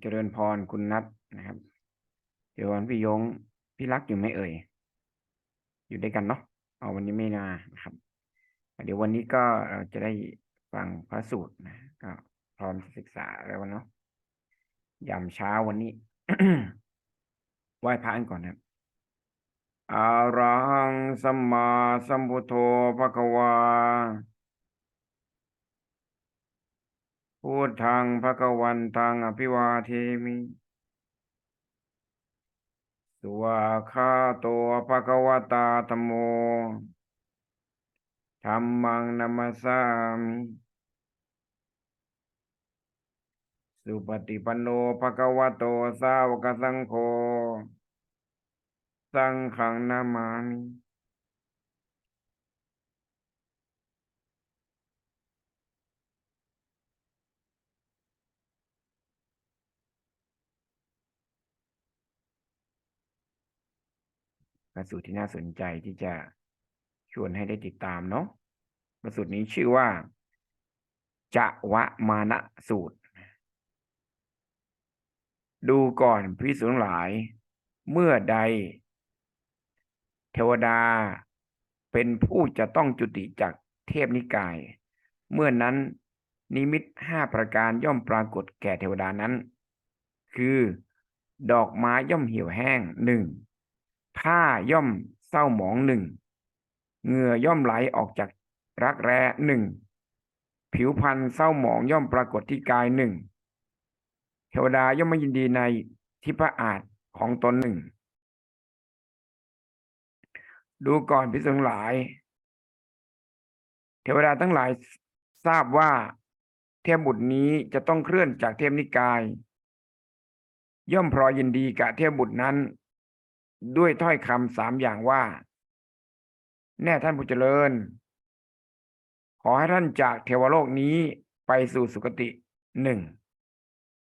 เจริญพรคุณนัทนะครับเจริญพรพี่ยงพี่รักอยู่ไหมเอ่ย อยู่ด้วยกันเนาะเอาวันนี้ไม่มานะครับ เดี๋ยววันนี้ก็เราจะได้ฟังพระสูตรนะก็พร้อมศึกษาแล้วเนาะยามเช้าวันนี้ไหว้พระกันก่อนนะครับอารังสัมมาสัมพุทโธภะคะวา พุทธังภะคะวันตังอภิวาเทมิสวาคาโตภะคะวตาธโมธัมมังนัมสสามิสุปฏิปันโนภะคะวโตสาวกสังโฆ สังฆังนามามิ ระสูตรที่น่าสนใจที่จะชวนให้ได้ติดตามเนาะพระสูตรนี้ชื่อว่าจะวะมานะสูตร ดูก่อนพิสุทั้งหลาย เมื่อใด เทวดาเป็นผู้จะต้องจุติจากเทพนิกาย เมื่อนั้นนิมิตห้าประการย่อมปรากฏแก่เทวดานั้น คือ ดอกไม้ย่อมเหี่ยวแห้งหนึ่ง ผ้าย่อมเศร้าหมองหนึ่งเหงื่อย่อมไหลออกจากรักแร้หนึ่งผิวพรรณเศร้าหมองย่อมปรากฏที่กายหนึ่งเทวดาย่อมไม่ยินดีในทิพอาจของตนหนึ่ง ดูก่อนพิสุงหลาย เทวดาทั้งหลายทราบว่าเทพบุตรนี้จะต้องเคลื่อนจากเทพนิกาย ย่อมพลอยินดีกับเทพบุตรนั้น ด้วยถ้อยคำสามอย่างว่า แน่ท่านผู้เจริญ ขอให้ท่านจากเทวโลกนี้ไปสู่สุคติหนึ่ง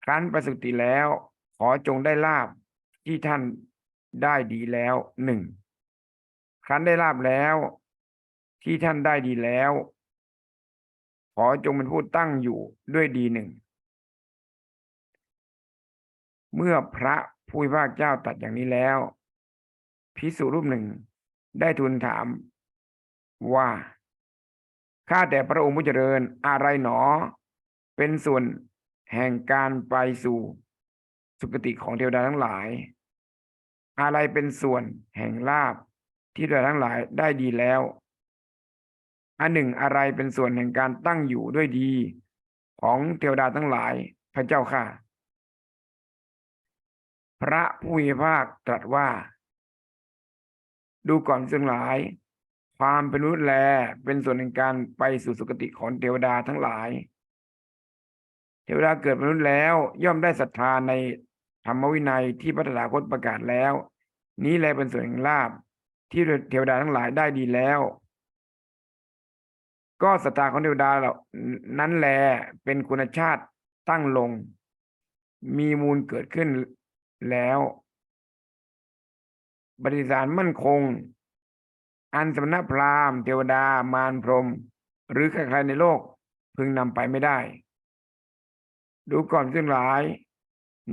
ครั้นไปสุติแล้ว ขอจงได้ลาบที่ท่านได้ดีแล้วหนึ่งครั้นได้ลาบแล้ว ที่ท่านได้ดีแล้ว ขอจงเป็นผู้ตั้งอยู่ด้วยดีหนึ่งเมื่อพระผู้พิพากเจ้าตัดอย่างนี้แล้ว พิสุรูปหนึ่ง ได้ทูลถามว่าข้าแต่พระองค์ผู้เจริญอะไรหนอ เป็นส่วนแห่งการไปสู่สุคติของเทวดาทั้งหลาย อะไรเป็นส่วนแห่งลาบที่เทวดาทั้งหลายได้ดีแล้วอันหนึ่งอะไรเป็นส่วนแห่งการตั้งอยู่ด้วยดี ของเทวดาทั้งหลายพระเจ้าค่ะ พระผู้มีภาคตรัสว่า ดูก่อนซึ่งหลาย ความเป็นมนุษย์แลเป็นส่วนในการไปสู่สุคติของเทวดาทั้งหลาย เทวดาเกิดมนุษย์แล้วย่อมได้ศรัทธาในธรรมวินัยที่พระตถาคตประกาศแล้ว นี้แลเป็นส่วนแห่งลาบที่เทวดาทั้งหลายได้ดีแล้ว ก็ศรัทธาของเทวดาเหล่านั้นแลเป็นคุณชาติตั้งลง มีมูลเกิดขึ้นแล้ว บริสารมั่นคง อันสมณพราหมณ์เทวดามารพรม หรือใครๆในโลกพึงนำไปไม่ได้ ดูก่อนซึ่งหลาย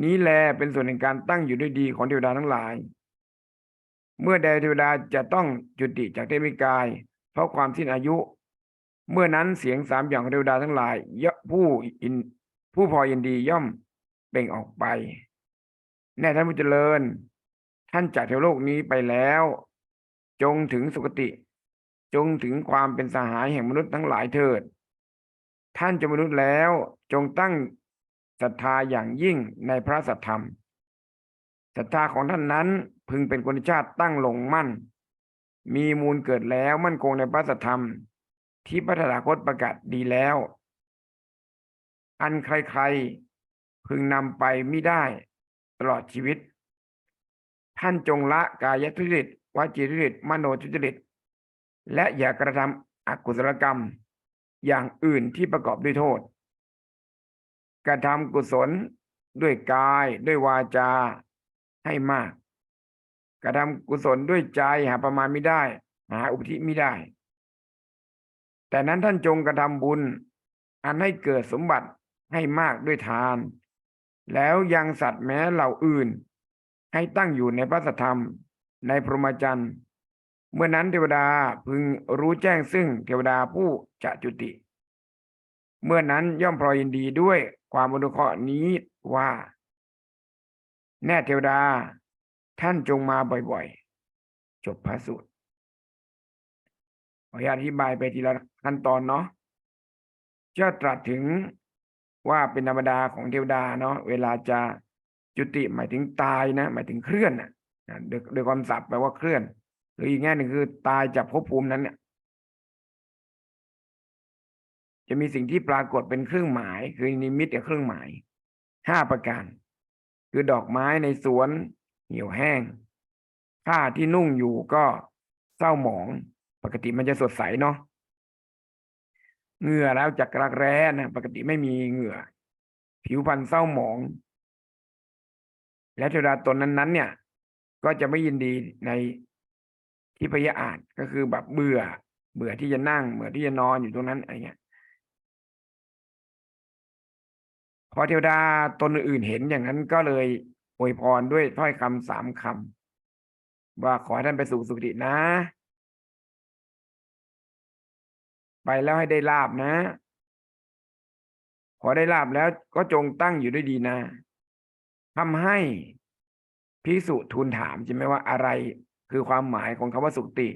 นี้แลเป็นส่วนในการตั้งอยู่ด้วยดีของเทวดาทั้งหลาย เมื่อใดเทวดาจะต้องจุติจากเทวิกาย เพราะความสิ้นอายุ เมื่อนั้นเสียงสามอย่างของเทวดาทั้งหลายย่อผู้อินผู้พอยินดีย่อมเป่งออกไป แน่ท่านผู้เจริญ ท่านจากเทวโลกนี้ไปแล้ว จงถึงสุคติ จงถึงความเป็นสหายแห่งมนุษย์ทั้งหลายเถิด ท่านจะมนุษย์แล้วจงตั้งศรัทธาอย่างยิ่งในพระสัทธรรมศรัทธาของท่านนั้นพึงเป็นคนชาติตั้งลงมั่น มีมูลเกิดแล้วมั่นคงในพระสัทธรรม ที่พระธาคตประกาศดีแล้ว อันใครๆพึงนำไปไม่ได้ตลอดชีวิต ท่านจงละกายทุจริตวจีทุจริตมโนทุจริต และอย่ากระทำอกุศลกรรม อย่างอื่นที่ประกอบด้วยโทษ กระทำกุศลด้วยกายด้วยวาจาให้มาก กระทำกุศลด้วยใจหาประมาณไม่ได้ หาอุปธิไม่ได้ แต่นั้นท่านจงกระทำบุญ อันให้เกิดสมบัติให้มากด้วยทาน แล้วยังสัตว์แม้เหล่าอื่น ให้ตั้งอยู่ในพระธรรมในพรหมจรรย์ เมื่อนั้นเทวดาพึงรู้แจ้งซึ่งเทวดาผู้จะจุติ เมื่อนั้นย่อมพลอยยินดีด้วยความอนุเคราะห์นี้ว่า แน่เทวดา ท่านจงมาบ่อยๆ จบพระสูตรขออนุญาตอธิบายไปทีละขั้นตอนเนาะจะตรัสถึงว่าเป็นธรรมดาของเทวดาเนาะเวลาจะ จุติหมายถึงตายนะหมายถึงเคลื่อนนะโดยโดยความศัพท์แปลว่าเคลื่อน หรืออีกแง่หนึ่งคือตายจากภพภูมินั้นเนี่ยจะมีสิ่งที่ปรากฏเป็นเครื่องหมาย คือนิมิตกับเครื่องหมายห้าประการ คือดอกไม้ในสวนเหี่ยวแห้งผ้าที่นุ่งอยู่ก็เศร้าหมอง ปกติมันจะสดใสเนาะเหงื่อแล้วจากรักแร้นะปกติไม่มีเหงื่อ ผิวพรรณเศร้าหมอง และเทวดาตนนั้นๆ เนี่ย ก็จะไม่ยินดีในที่พยาอาจก็คือแบบเบื่อ เบื่อที่จะนั่งเบื่อที่จะนอนอยู่ตรงนั้นอะไรเงี้ยพอเทวดาตนอื่นเห็นอย่างนั้นก็เลยอวยพรด้วยถ้อยคำสามคำว่าขอให้ท่านไปสู่สุคตินะ ไปแล้วให้ได้ลาบนะ ขอได้ลาบแล้วก็จงตั้งอยู่ด้วยดีนะ ทำให้พิสุทูลถามใช่ไหมว่าอะไรคือความหมายของคำว่าสุติ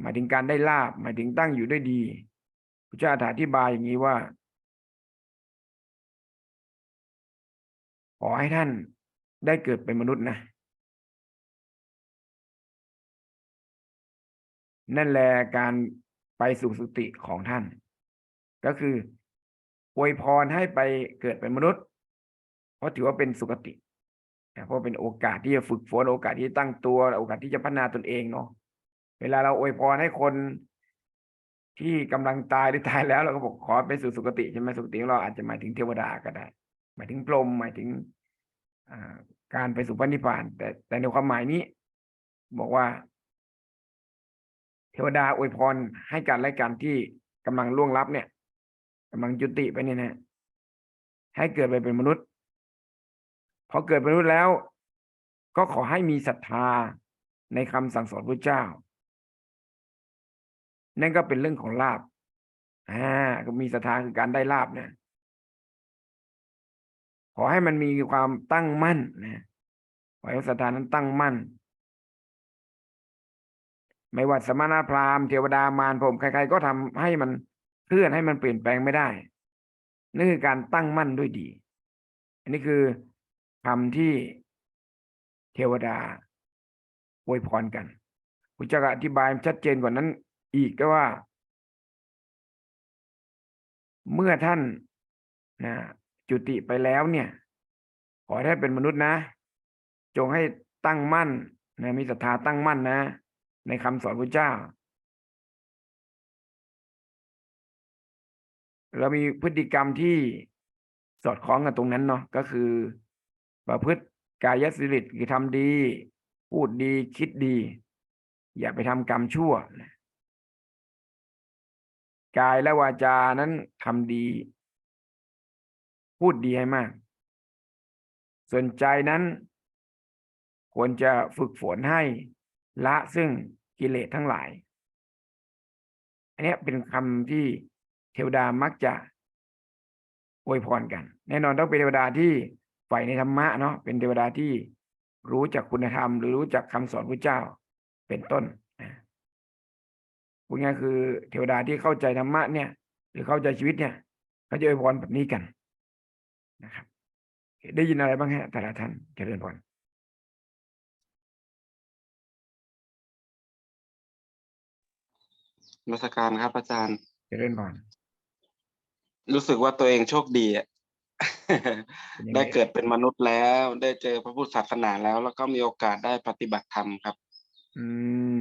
หมายถึงการได้ลาบหมายถึงตั้งอยู่ด้วยดีพระเจ้าอธิบายอย่างนี้ว่า ขอให้ท่านได้เกิดเป็นมนุษย์นะ นั่นแหละการไปสู่สุติของท่าน ก็คืออวยพรให้ไปเกิดเป็นมนุษย์ เพราะถือว่าเป็นสุคติ เพราะเป็นโอกาสที่จะฝึกฝนโอกาสที่จะตั้งตัว โอกาสที่จะพัฒนาตนเองเนาะเวลาเราอวยพรให้คนที่กำลังตายหรือตายแล้วเราก็บอกขอไปสู่สุคติใช่ไหมสุคติของเราอาจจะหมายถึงเทวดาก็ได้ หมายถึงพรหมหมายถึงอการไปสู่พระนิพพาน แต่แต่ในความหมายนี้ บอกว่า เทวดาอวยพรให้การและการที่กำลังล่วงลับเนี่ยกำลังจุติไปเนี่ยนะให้เกิดไปเป็นมนุษย์ พอเกิดเป็นมนุษย์แล้ว ก็ขอให้มีศรัทธาในคำสั่งสอนพระเจ้า นั่นก็เป็นเรื่องของลาบอ่าก็มีศรัทธาคือการได้ลาบเนี่ย ขอให้มันมีความตั้งมั่นนะขอให้ศรัทธานั้นตั้งมั่น ไม่ว่าสมณพราหมณ์เทวดามารพรหมใครๆก็ทำให้มันเคลื่อนให้มันเปลี่ยนแปลงไม่ได้นั่นคือการตั้งมั่นด้วยดี อันนี้คือ คำที่เทวดาอวยพรกันพุทธเจ้าก็อธิบายชัดเจนกว่านั้นอีกก็ว่า เมื่อท่านนะจุติไปแล้วเนี่ย ขอให้ท่เป็นมนุษย์นะ จงให้ตั้งมั่นนะมีศรัทธาตั้งมั่นนะ ในคำสอนพระเจ้า เรามีพฤติกรรมที่สอดคล้องกับตรงนั้นเนาะก็คือ ประพฤติกายสิริคือทำดี พูดดีคิดดี อย่าไปทำกรรมชั่ว กายและวาจานั้นทำดี พูดดีให้มาก ส่วนใจนั้น ควรจะฝึกฝนให้ละซึ่งกิเลสทั้งหลาย อันนี้เป็นคำที่เทวดามักจะอวยพรกัน แน่นอนต้องเป็นเทวดาที่ ใฝ่ในธรรมะเนาะเป็นเทวดาที่รู้จักคุณธรรม หรือรู้จักคำสอนพระเจ้าเป็นต้นนะพูดง่ายๆคือเทวดาที่เข้าใจธรรมะเนี่ย หรือเข้าใจชีวิตเนี่ยเขาจะอวยพรแบบนี้กันนะครับ ได้ยินอะไรบ้างฮะแต่ละท่านเจริญพรนมัสการครับอาจารย์เจริญพรรู้สึกว่าตัวเองโชคดีอะ เป็นยังไงได้เกิดเป็นมนุษย์แล้ว ได้เจอพระพุทธศาสนาแล้ว แล้วก็มีโอกาสได้ปฏิบัติธรรมครับ อืม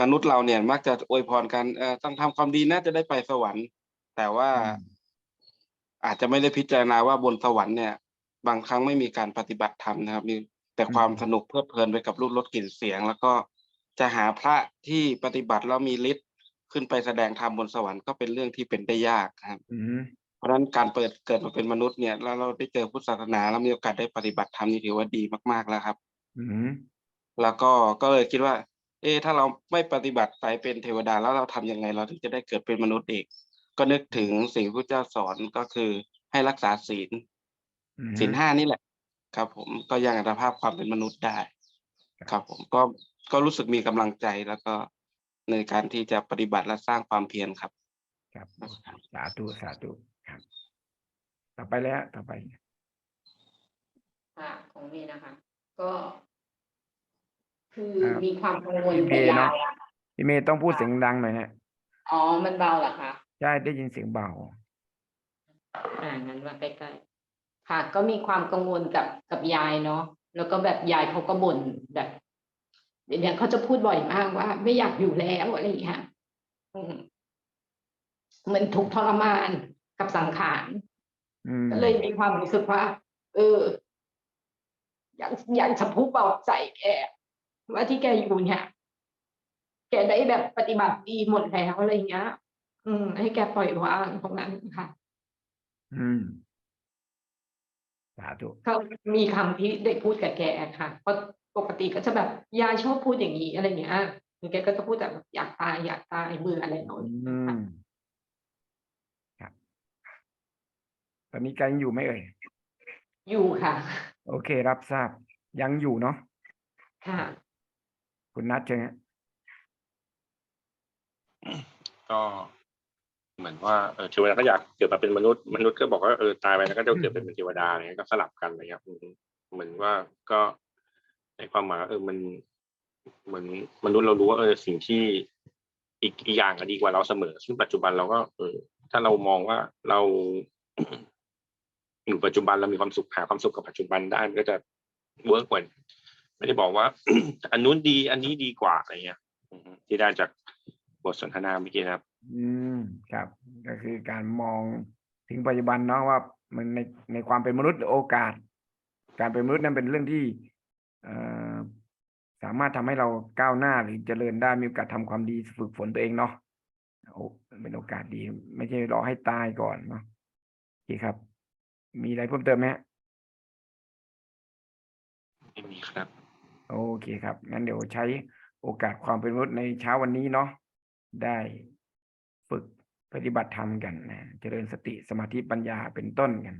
มนุษย์เราเนี่ยมักจะอวยพรกันเออต้องทำความดีนะจะได้ไปสวรรค์ แต่ว่าอืม อาจจะไม่ได้พิจารณาว่าบนสวรรค์เนี่ย บางครั้งไม่มีการปฏิบัติธรรมนะครับ มีแต่ความสนุกเพลิดเพลินไปกับรูปรสกลิ่นเสียง แล้วก็จะหาพระที่ปฏิบัติแล้วมีฤทธิ์ขึ้นไปแสดงธรรมบนสวรรค์ก็เป็นเรื่องที่เป็นได้ยากครับ อืมเพราะเพราะฉะนั้นการเปิดเกิดมาเป็นมนุษย์เนี่ยแล้วเราได้เจอพุทธศาสนาแล้วมีโอกาสได้ปฏิบัติธรรมนี่ถือว่าดีมากๆแล้วครับ อืมแล้วก็ก็เลยคิดว่า เอ๊ะถ้าเราไม่ปฏิบัติไปเป็นเทวดาแล้วเราทำยังไงเราถึงจะได้เกิดเป็นมนุษย์อีก ก็นึกถึงสิ่งที่พระเจ้าสอนก็คือให้รักษาศีลอืมศีลห้านี่แหละ ครับ ผมก็ยังอัตภาพความเป็นมนุษย์ได้ ครับครับผมก็ก็รู้สึกมีกำลังใจแล้วก็ในการที่จะปฏิบัติและสร้างความเพียรครับ ครับสาธุสาธุ ครับต่อไปแล้วต่อไปค่ะของเมย์นะคะ ก็ คือครับมีความกังวลพี่เมกับย์เนอะยายอะพี่เมย์ต้องพูดเสียงดังหน่อยฮะอ๋อมันเบาเหรอคะใช่ได้ยินเสียงเบาอ่างั้นมาใกล้ๆค่ะ ก็มีความกังวลกับกับยายเนาะแล้วก็แบบยายเขาก็บ่นแบบเดี๋ยวเขาจะพูดบ่อยมากว่า ไม่อยากอยู่แล้วอะไรอย่างเงี้ยอืมเหมือนทุกข์ทรมาน กับสังขารอืมก็เลยมีความรู้สึกว่า เออ อยากอยากจะพูดเบาใจแกว่าที่แกอยู่เนี่ยแกได้แบบปฏิบัติดีหมดแล้วอะไรเงี้ย อืม ให้แกปล่อยวางตรงนั้นค่ะ อืมสาธุก็มีคำที่ได้พูดกับแกค่ะเพราะปกติก็จะแบบยายชอบพูดอย่างนี้อะไรเงี้ยแกก็จะพูดแต่แบบอยากตายอยากตายเบื่ออะไรหน่อย อืมครับ ตอนนี้การอยู่ไหมเอ่ย อยู่ค่ะ โอเค รับทราบ ยังอยู่เนาะ ค่ะ คุณนัทเชิญฮะก็เหมือนว่าเออเทวดาก็อยากเกิดมาเป็นมนุษย์มนุษย์ก็บอกว่าเออตายไปแล้วก็จะเกิดเป็นเทวดาอะไรเงี้ยก็สลับกันอะไรเงี้ยอืมเหมือนว่าก็ในความหมายว่าเออมันเหมือนมนุษย์เรารู้ว่าเออสิ่งที่อีกอีกอย่างก็ดีกว่าเราเสมอ ซึ่งปัจจุบันเราก็เออถ้าเรามองว่าเรา อยู่ปัจจุบันเรามีความสุขหาความสุขกับปัจจุบันได้มันก็จะเวิร์กกว่าไม่ได้บอกว่า อันนู้นดี อันนี้ดีกว่าอะไรเงี้ยที่ได้จากบทสนทนาเมื่อกี้นะครับ อืมครับ ก็คือการมองถึงปัจจุบันเนาะว่ามันในในความเป็นมนุษย์โอกาส การเป็นมนุษย์นั้นเป็นเรื่องที่เอ่อสามารถทำให้เราก้าวหน้าหรือเจริญได้มีโอกาสทำความดีฝึกฝนตัวเองเนาะโอ้เป็นโอกาสดี ไม่ใช่รอให้ตายก่อนเนาะโอเคครับ มีอะไรเพิ่มเติมไหมฮะไม่มีครับ โอเคครับ งั้นเดี๋ยวใช้โอกาสความเป็นมนุษย์ในเช้าวันนี้เนาะได้ฝึกปฏิบัติธรรมกันนะเจริญสติสมาธิปัญญาเป็นต้นกัน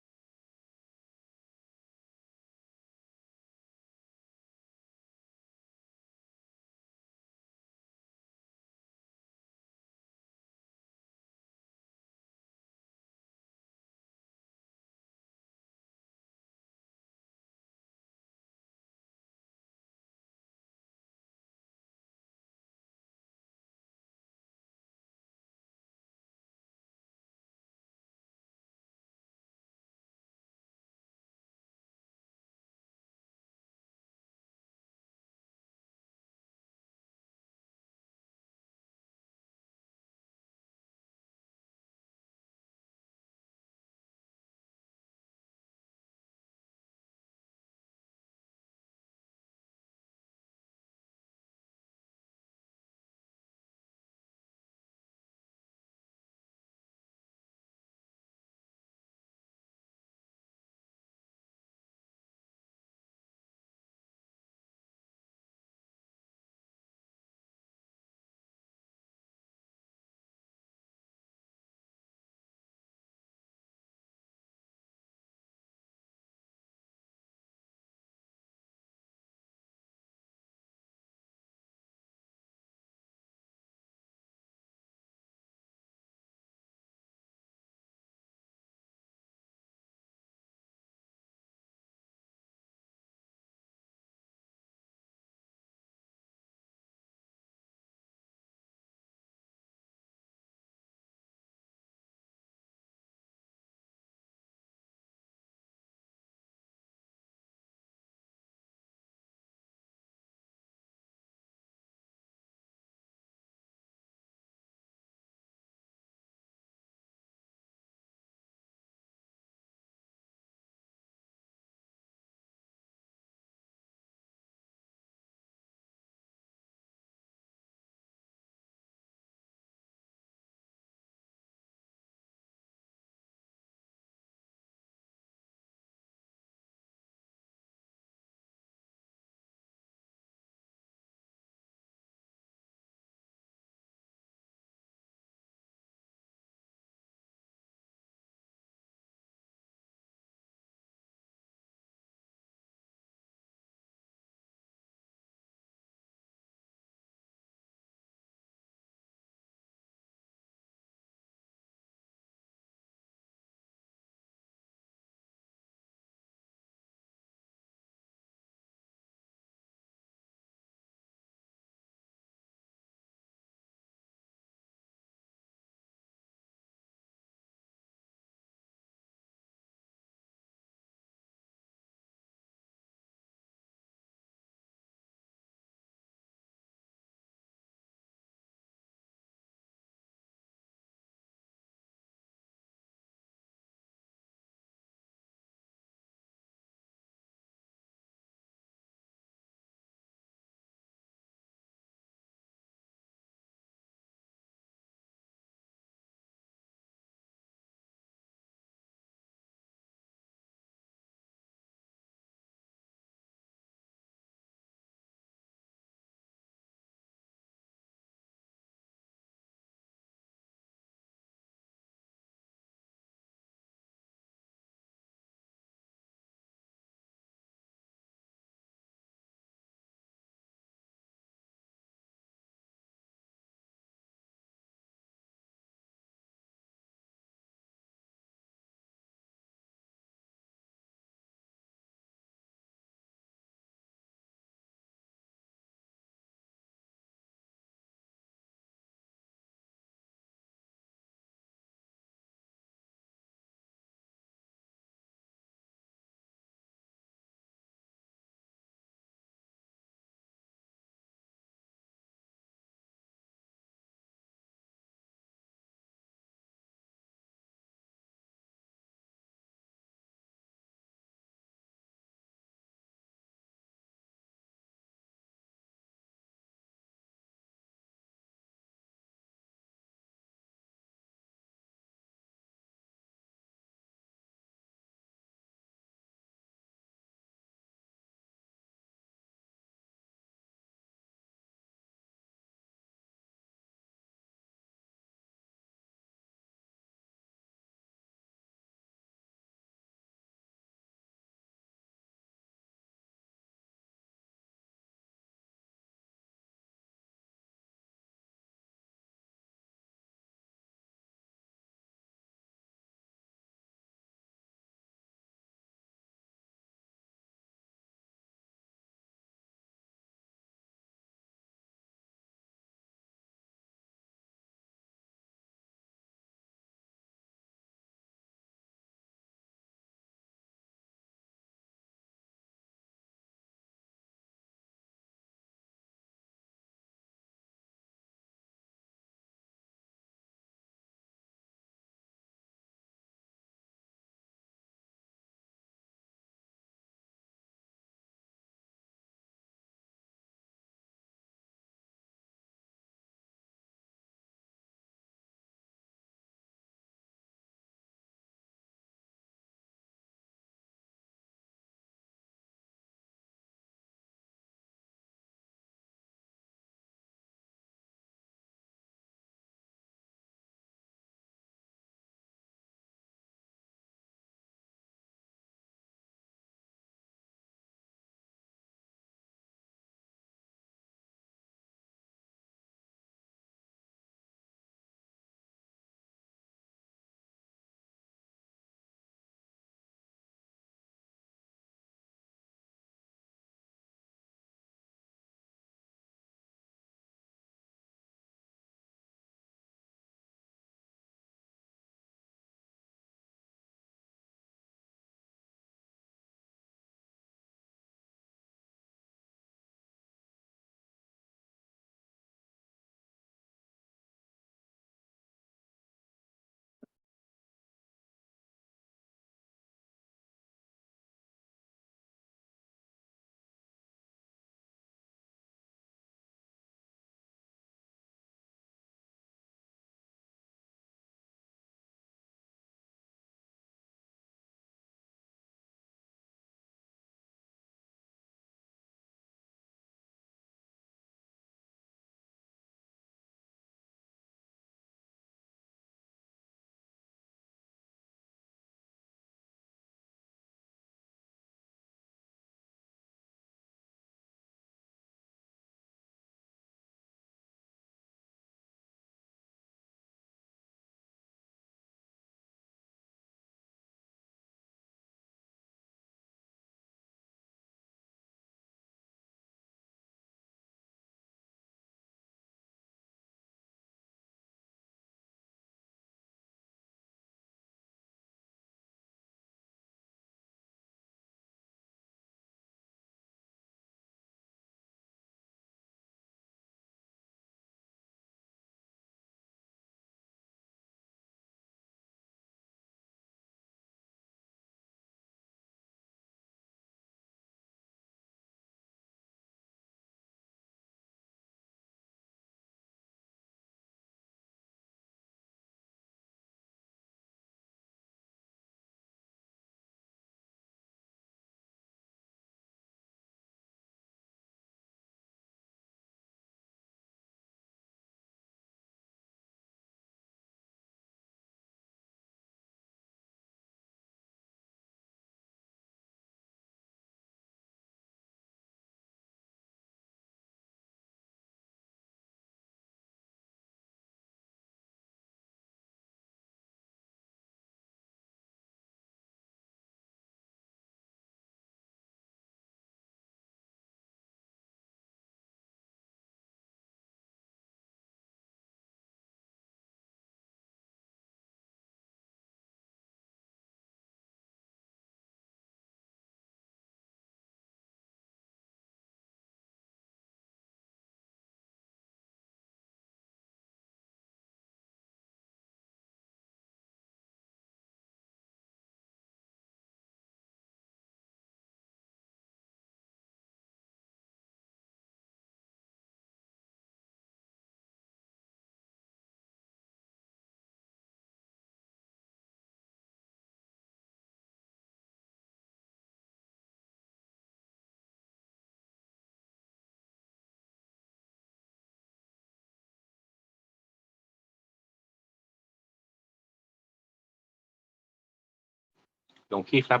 หลวงพี่ครับ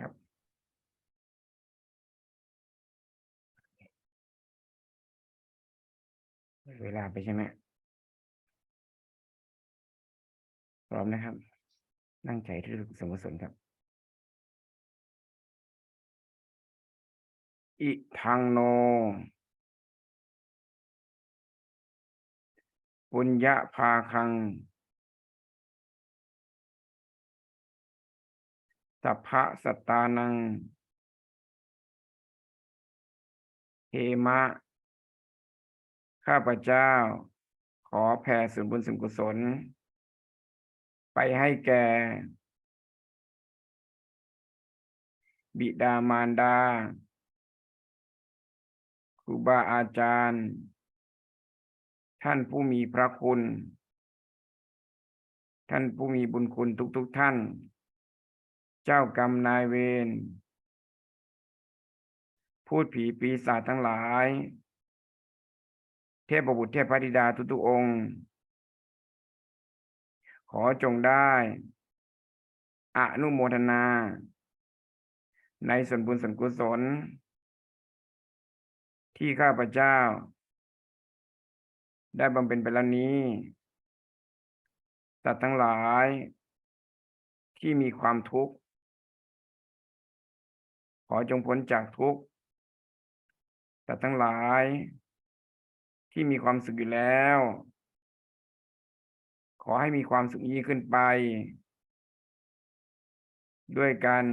ครับ เวลาไปใช่ไหมพร้อมนะครับ นั่งใจที่สมกุศลครับ อิทังโน ปุญญาภาคัง สัพพะสตตานังเฮมะ ข้าพเจ้า ขอแผ่ส่วนบุญส่วนกุศล ไปให้แก่ บิดามารดาครูบาอาจารย์ ท่านผู้มีพระคุณ ท่านผู้มีบุญคุณทุกๆทท่าน เจ้ากรรมนายเวรพูดผีปีศาจทั้งหลาย เทพบุตรเทพธิดาทุกๆองค์ ขอจงได้อนุโมทนา ในส่วนบุญส่วนกุศล ที่ข้าพเจ้า ได้บำเพ็ญไปแล้วนี้สัตว์ทั้งหลาย ที่มีความทุกข์ อจงพ้นจากทุกข์สัตว์ทั้งหลาย ที่มีความสุขอยู่แล้ว ขอให้มีความสุขยิ่งขึ้นไป ด้วยกัน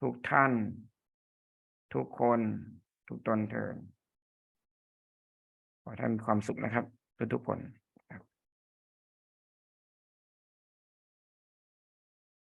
ทุกท่าน ทุกคน ทุกตนเถิดขอท่านมีความสุขนะครับ ทุกๆคน